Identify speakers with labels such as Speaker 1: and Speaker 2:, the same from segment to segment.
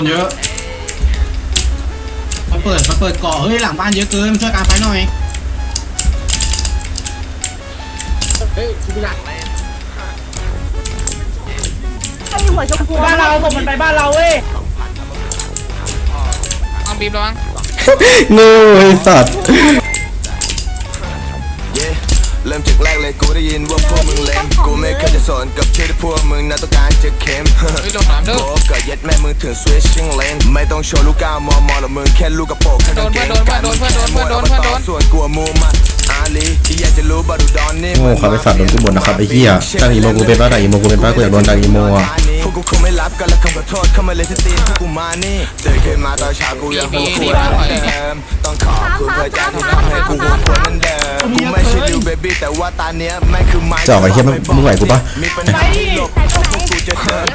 Speaker 1: นเยอะมาเปิดมาเปิดเกาะเฮ้ยหลังบ้านเยอะเกินมาช่วยการไฟหน่อย
Speaker 2: ไอ้หัวชมพู
Speaker 3: บ้านเราส่งมันไปบ้านเราเว้ย
Speaker 4: ลองบีบระวัง
Speaker 5: งูไอ้สัตว์
Speaker 6: เย้เริ่มจากแรกเลยกูได้ยินว่าพวกมึงเล่นกูไม่เคยจะสนกับชื่อที่พวกมึงนั้นต้องการจะเข้ม
Speaker 4: เฮ้ยโดนหนามเด้อ
Speaker 6: โบเกิดยัดแม่มึงถึง switching lane ไม่ต้องโชว์ลูกก้าวมอมอหรอกมึงแค่ลูกกระโปรงแค่กางเกง
Speaker 4: โดนเพื่อนโดนเพื่อนโดนเพื่อนโดนเพื่อนโดน
Speaker 6: ส่วนกูอะมูมันอาลีที่อยากจะรู้บาดูดอนนี่
Speaker 5: โง่ครับไอ้สัตว์โดนกูบ่นนะครับไอ้เหี้ยดังอีโมกูเป็นป้าดังอีโมกูเป็นป้ากูอยากโดนดังอีโมอะ
Speaker 6: พวกกูคงไม่รับกันและคำขอโทษเข้ามาเลยที่ตีนพวกกูมานี่ตื่นขึ้นมาตอนเช้ากูยังหัวควรเหมือนเดิมต้องขอบคุณพระเจ้าที่ทำให้กูหัวควรเหมือนเดิมกูไม่ใช่ลิวเบบี้แต่ว่าตาเนี้ยแม่งคือไม้
Speaker 5: จะออกไอ้เหี้ยมึงมึงไหวกูปะ
Speaker 6: มีปัญหาที่หลบพวกกูจะเดิน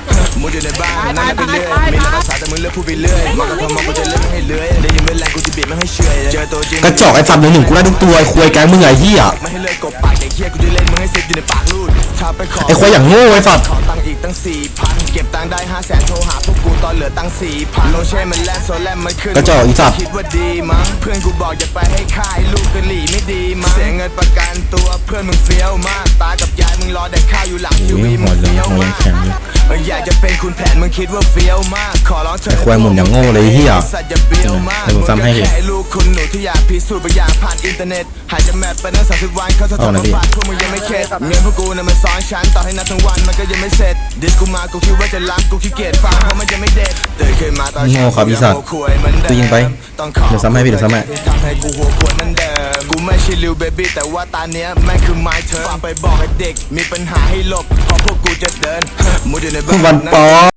Speaker 6: มึงอยู่ในบ้านนั่งไปเรื่อยมีหลักภาษาแต่มึงเลือกพูดไปเรื่อยมันก็ทำมากูจะเล่นไม่ให้เลื้อยได้ยินเวลากูจะบีบไม่ให้เฉอยเจอตัวจริง
Speaker 5: กระจอกไอ้สัตว์หนึ่งหนึ่งกูได้ทุกตัวไอ้ควายแก๊งมึงไอ้เหี้ย
Speaker 6: ไม่ให้เลื่อยกบปากอย่างเหี้ยกูจะเล่นมึงให้เสร็จอยู่ในปากรูดถ้าไปขอ
Speaker 5: ไอ้ควายอย่างโง่ไอ้สัตว์
Speaker 6: ขอตังค์อีกตั้งสี่พันเก็บตังค์ได้ห้าแสนโทรหาพวกกูตอนเหลือตังค์สี่พันโลเช่มันแลนโซแลนมันขึ้น
Speaker 5: กระจอกอีสัตว์
Speaker 6: คิดว่าดีมั้งเพื่อนกูบอกอย่าไปให้ค่ายลูกกะหลี่ไม่ดีมั้งเสียเงินประกันตัวเพื่อนมึงเฟี้ยวมากตากับยายมึงรอแดกข้าวอยู่หลังยูวีมึงเฟี้ยวมากเอออยากจะเป็นคุณแผนมึงคิดว่าเฟี้ยวมากขอร้องเธอ
Speaker 5: ไอ้ควายหมุนอย่างโง่เลยไอ้เหี้ย
Speaker 6: สัตว์อย่าเบี้ยวมาก
Speaker 5: เดี๋ยวผมซ้ำให้ดิ
Speaker 6: แค่ลูก คุณหนูที่อยากพิสูจน์บางอย่างผ่านอินเทอร์เน็ตหายจากแมปไปตั้งสามสิบวันเขาจะ
Speaker 5: เอา
Speaker 6: ทำ
Speaker 5: นะ
Speaker 6: มา
Speaker 5: พี่
Speaker 6: ฝากพวกมึงยังไม่เข็ดเงินพวกกูน่ะมันซ้อนชั้นต่อให้นับทั้งวันมันก็ยังไม่เสร็จดิสกูมากูคิดว่าจะล้ำกูขี้เกียจฟังเพราะมันยังไม่เด็ดตื่นขึ้นมาตอนเช้า
Speaker 5: โง่ครับอีสัตว์
Speaker 6: กูคุยเหมือนเดิม
Speaker 5: กูยิงไป
Speaker 6: ต้องขอ
Speaker 5: เดี๋ยวซ้ำให้พี่เดี๋ยวซ้ำให้
Speaker 6: ทำให้กูหัวควรเหมือนเดิมกูไม่ใช่ลิวเบบี้แต่ว่าตาเนี้ยแม่งคือไม้เธอฝากไปบอกให้เด็กมีปัญหาให้หลบเพราะพวกกูจะเดินมุดอยู่ในบ้าน
Speaker 5: วันปอ